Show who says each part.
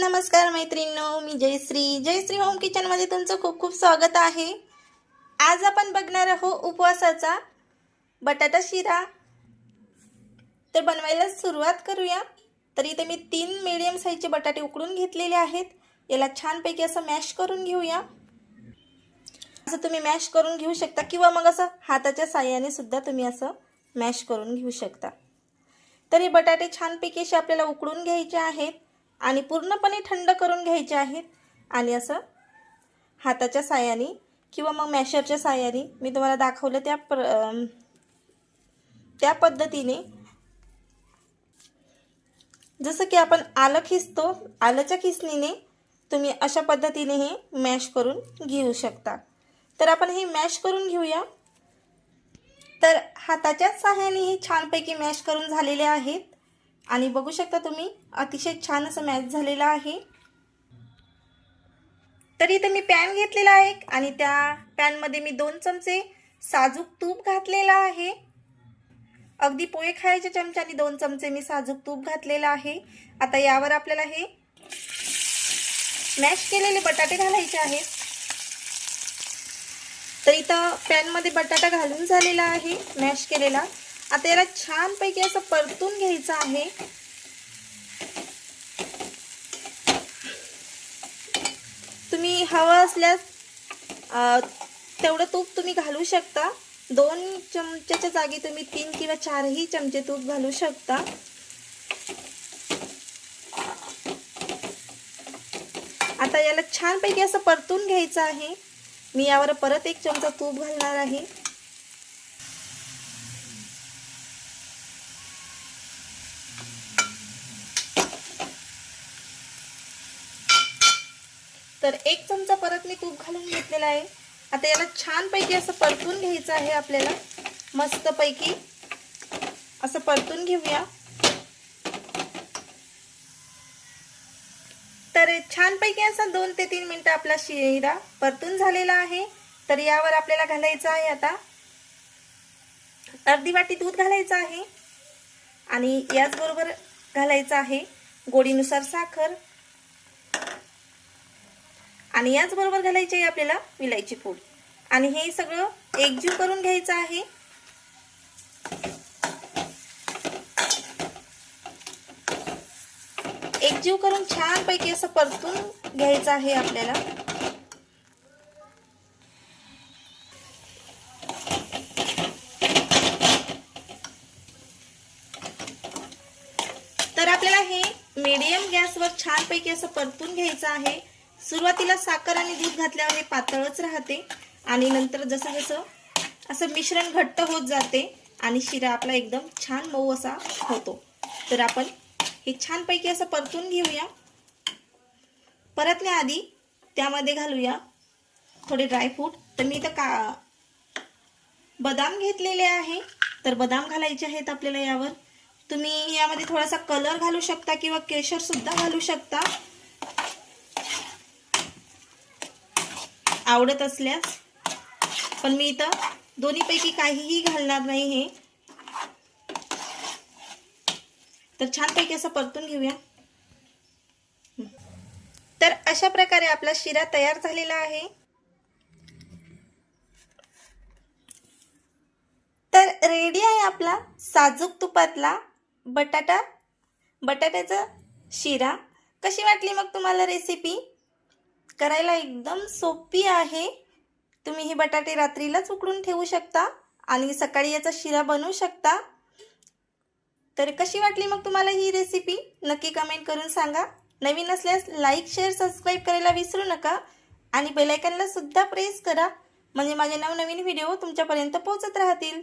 Speaker 1: नमस्कार मैत्रिणींनो मी जयश्री. जयश्री होम किचनमध्ये तुमचं खूप खूप स्वागत आहे. आज आपण बघणार आहोत उपवासाचा बटाटा शिरा. तर बनवायला सुरुवात करूया. तर इथे मी तीन मिडियम साईजचे बटाटे उकडून घेतलेले आहेत. याला छानपैकी असं मॅश करून घेऊया. असं तुम्ही मॅश करून घेऊ शकता किंवा मग असं हाताच्या साह्याने सुद्धा तुम्ही असं मॅश करून घेऊ शकता. तर हे बटाटे छानपैकी असे आपल्याला उकडून घ्यायचे आहेत. आणि पूर्णपणे थंड करून घ्यायचे आहेत. आणि असं हाताच्या साह्याने किंवा मग मॅशरच्या साह्याने मी तुम्हाला दाखवलं त्या प्र त्या पद्धतीने जसं की आपण आलं खिसतो आलंच्या खिसणीने तुम्ही अशा पद्धतीने हे मॅश करून घेऊ शकता. तर आपण हे मॅश करून घेऊया. तर हाताच्याच सहाय्याने हे छानपैकी मॅश करून झालेले आहेत. आणि बघू शकता तुम्ही अतिशय छान असं मॅच झालेलं आहे. तर इथे मी पॅन घेतलेला आहे आणि त्या पॅनमध्ये मी दोन चमचे साजूक तूप घातलेला आहे. अगदी पोहे खायच्या चमच्याने दोन चमचे मी साजूक तूप घातलेलं आहे. आता यावर आपल्याला हे मॅश केलेले बटाटे घालायचे आहेत. तर इथं पॅनमध्ये बटाटा घालून झालेला आहे मॅश केलेला. आता याला छानपैकी असं परतून घ्यायचं आहे. तुम्ही हवं असल्यास तेवढं तूप तुम्ही घालू शकता. दोन चमच्याच्या जागी तुम्ही तीन किंवा चारही चमचे तूप घालू शकता. आता याला छानपैकी असं परतून घ्यायचं आहे. मी यावर परत एक चमचा तूप घालणार आहे. तर एक चमचा परत मी तूप घालून घेतलेला आहे. आता याला छानपैकी असं परतून घ्यायचं आहे आपल्याला. मस्तपैकी असं परतून घेऊया. तर छानपैकी असं दोन ते तीन मिनटं आपला शिरा परतून झालेला आहे. तर यावर आपल्याला घालायचं आहे आता. अर्धी वाटी दूध घालायचं आहे. आणि याचबरोबर घालायचं आहे गोडीनुसार साखर. आणि याचबरोबर घालायची आहे आपल्याला विलायची पूड आणि हे सगळं एकजीव करून घ्यायचं आहे. एकजीव करून छानपैकी असं परतून घ्यायचं आहे आपल्याला. तर आपल्याला हे मीडियम गॅसवर छानपैकी असं परतून घ्यायचं आहे. सुरुवातीला साखर आणि दूध घातल्यावर हे पातळच राहते. आणि नंतर जसं जसं असं मिश्रण घट्ट होत जाते आणि शिरा आपला एकदम छान मऊ असा होतो. तर आपण हे छानपैकी असं परतून घेऊया. परतण्याआधी त्यामध्ये घालूया थोडे ड्रायफ्रूट तर मी तर का बदाम घेतलेले आहे. तर बदाम घालायचे आहेत आपल्याला यावर. तुम्ही यामध्ये थोडासा कलर घालू शकता किंवा केशर सुद्धा घालू शकता. आवडत असल्यास. पण मी इथं दोन्हीपैकी काहीही घालणार नाही हे. तर छानपैकी असं परतून घेऊया. तर अशा प्रकारे आपला शिरा तयार झालेला आहे. तर रेडी आहे आपला साजूक तुपातला बटाटा बटाट्याचा शिरा. कशी वाटली मग तुम्हाला रेसिपी करायला एकदम सोपी आहे. तुम्ही हे बटाटे रात्रीलाच उकडून ठेवू शकता आणि सकाळी याचा शिरा बनवू शकता. तर कशी वाटली मग तुम्हाला ही रेसिपी नक्की कमेंट करून सांगा. नवीन असल्यास लाईक शेअर सबस्क्राईब करायला विसरू नका. आणि बेलायकनला सुद्धा प्रेस करा. म्हणजे माझे नवनवीन व्हिडिओ तुमच्यापर्यंत पोहोचत राहतील.